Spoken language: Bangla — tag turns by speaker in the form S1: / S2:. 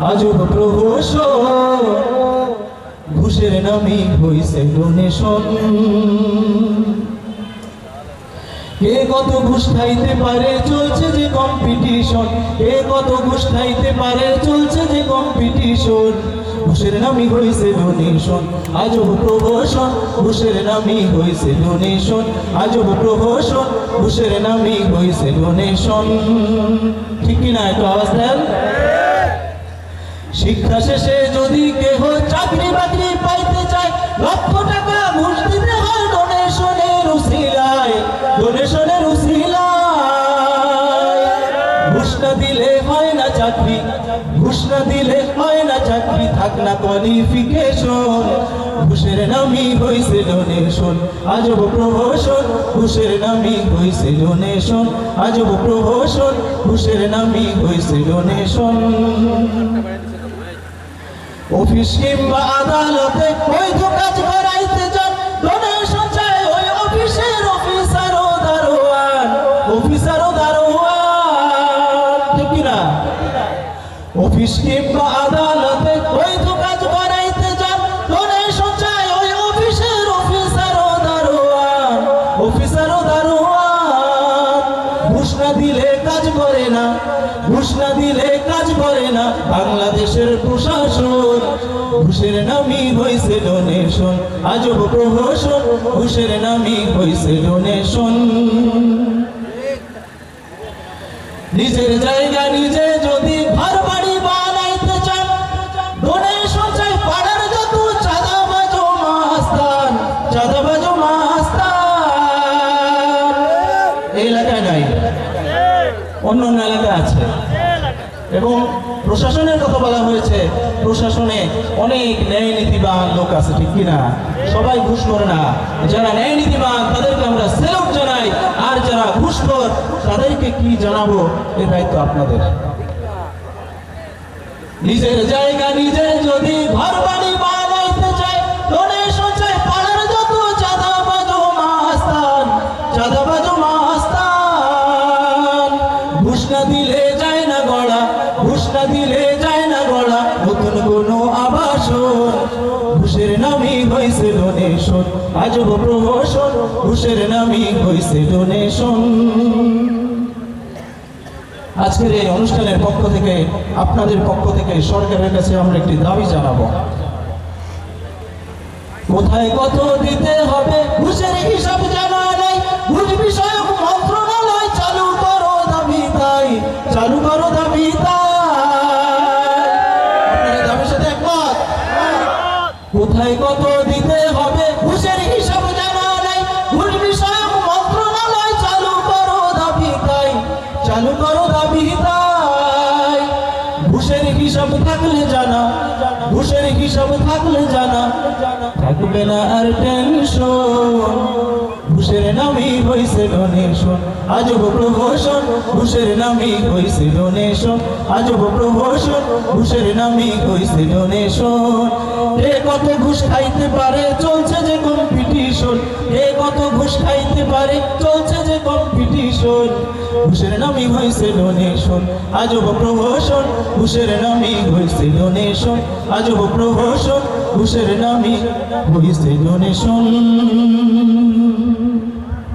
S1: আজব প্রহসন ঘুষের নামই হইছে ডোনেশন। কে কত ঘুষ খাইতে পারে, চলছে যে কম্পিটিশন কে কত ঘুষ খাইতে পারে, চলছে যে কম্পিটিশন ঘুষের নামই হইছে ডোনেশন আজব প্রহসন ঘুষের নামই হইছে ডোনেশন আজব প্রহসন ঘুষের নামই হইছে ডোনেশন। ঠিক কি না একটু আওয়াজ দেন? শিক্ষা শেষে যদি কেহ চাকরি বাকরি পাইতে চায়, লক্ষ টাকা ঘুষ দিতে হয় ডোনেশনের উসিলায় ডোনেশনের উসিলায় ঘুষ না দিলে হয় না চাকরি, ঘুষ না দিলে হয় না চাকরি, থাক না কোয়ালিফিকেশন ঘুষের নামই হইছে ডোনেশন আজব প্রহসন। ঘুষের নামই হইছে ডোনেশন আজব প্রহসন। ঘুষের নামই হইছে ডোনেশন অফিস কিংবা আদালতে বৈধ কাজ করাইতে ডোনেশন চাই ওই অফিসের অফিসার ও দারোয়ান। অফিসার ও দারোয়ান। ঠিক অফিস কিংবা আদালতে কাজ করাইতে ডোনেশন চাই ওই অফিসের অফিসার ও দারোয়ান। অফিসার ও দারোয়ান। ঘুষ না দিলে কাজ করে না। ঘুষ না দিলে কাজ করে না। বাংলাদেশের প্রশাসন ঘুষের নামই হয়েছে ডোনেশন আজব প্রহসন ঘুষের নামই হয়েছে ডোনেশন নিজের জায়গা নিজে যদি ঘর বাড়ি বানাইতে চান ডোনেশন চাই পাড়ার যত চাঁদাবাজ ও মাস্তান, চাঁদাবাজ ও মাস্তান। এলাকায় নাই। অন্য অন্য এলাকায় আছে। এবং প্রশাসনের কথা বলা হয়েছে, প্রশাসনে অনেক ন্যায় নীতিবান লোক আছে, ঠিক কিনা? সবাই ঘুষ করে না। যারা ন্যায় নীতিবান, তাদেরকে আমরা সেলুট জানাই। আর যারা ঘুষখোর তাদেরকে কি জানাব? এ দায়িত্ব আপনাদের। নিজের জায়গা নিজে যদি ঘর বাড়ি বানাইতে চায় চাই পাড়ার যত চাঁদাবাজ ও মাস্তান, চাঁদাবাজ ও মাস্তান। ঘুষ না দিলে ঘুষের নামই হয়েছে ডোনেশন আজব প্রহসন ঘুষের নামই হয়েছে ডোনেশন আজকের এই অনুষ্ঠানের পক্ষ থেকে, আপনাদের পক্ষ থেকে সরকারের কাছে আমরা একটি দাবি জানাব। কোথায় কত দিতে হবে, ঘুষের হিসাব জানা নাই। ঘুষ বিষয়ক মন্ত্রণালয় চালু করো দাবি তাই। চালু কোথায় কত দিতে হবে? ঘুষের হিসাব জানা নাই। ঘুষ বিষয়ক মন্ত্রণালয় চালু করো দাবি তাই, চালু করো দাবি তাই। ঘুষের হিসাব থাকলে জানা, ঘুষের হিসাব থাকলে জানা, থাকবে না আর টেনশন ঘুষের নামই হইছে ডোনেশন আজব প্রহসন ঘুষের নামই হইছে ডোনেশন আজব প্রহসন ঘুষের নামই হইছে ডোনেশন এ কত ঘুষ খাইতে পারে, চলছে যে কম্পিটিশন এ কত ঘুষ খাইতে পারে, চলছে যে কম্পিটিশন ঘুষের নামই হইছে ডোনেশন আজব প্রহসন ঘুষের নামই হইছে ডোনেশন আজব প্রহসন ঘুষের নামই হইছে ডোনেশন